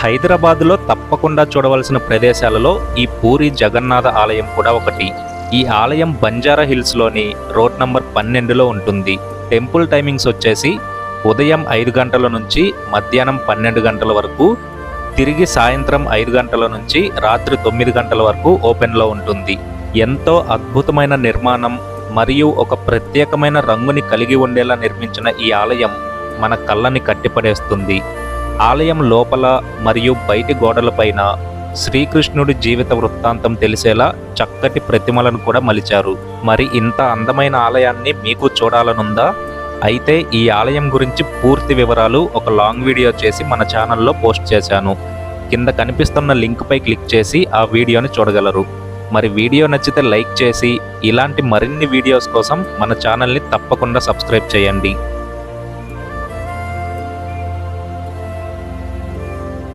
హైదరాబాద్లో తప్పకుండా చూడవలసిన ప్రదేశాలలో ఈ పూరి జగన్నాథ ఆలయం కూడా ఒకటి. ఈ ఆలయం బంజారా హిల్స్లోని రోడ్ నంబర్ పన్నెండులో ఉంటుంది. టెంపుల్ టైమింగ్స్ వచ్చేసి ఉదయం ఐదు గంటల నుంచి మధ్యాహ్నం పన్నెండు గంటల వరకు తిరిగి సాయంత్రం ఐదు గంటల నుంచి రాత్రి తొమ్మిది గంటల వరకు ఓపెన్లో ఉంటుంది. ఎంతో అద్భుతమైన నిర్మాణం మరియు ఒక ప్రత్యేకమైన రంగుని కలిగి ఉండేలా నిర్మించిన ఈ ఆలయం మన కళ్ళని కట్టిపడేస్తుంది. ఆలయం లోపల మరియు బయటి గోడలపైన శ్రీకృష్ణుడి జీవిత వృత్తాంతం తెలిసేలా చక్కటి ప్రతిమలను కూడా మలిచారు. మరి ఇంత అందమైన ఆలయాన్ని మీకు చూడాలనుందా? అయితే ఈ ఆలయం గురించి పూర్తి వివరాలు ఒక లాంగ్ వీడియో చేసి మన ఛానల్లో పోస్ట్ చేశాను. కింద కనిపిస్తున్న లింక్పై క్లిక్ చేసి ఆ వీడియోని చూడగలరు. మరి వీడియో నచ్చితే లైక్ చేసి ఇలాంటి మరిన్ని వీడియోస్ కోసం మన ఛానల్ని తప్పకుండా సబ్స్క్రైబ్ చేయండి.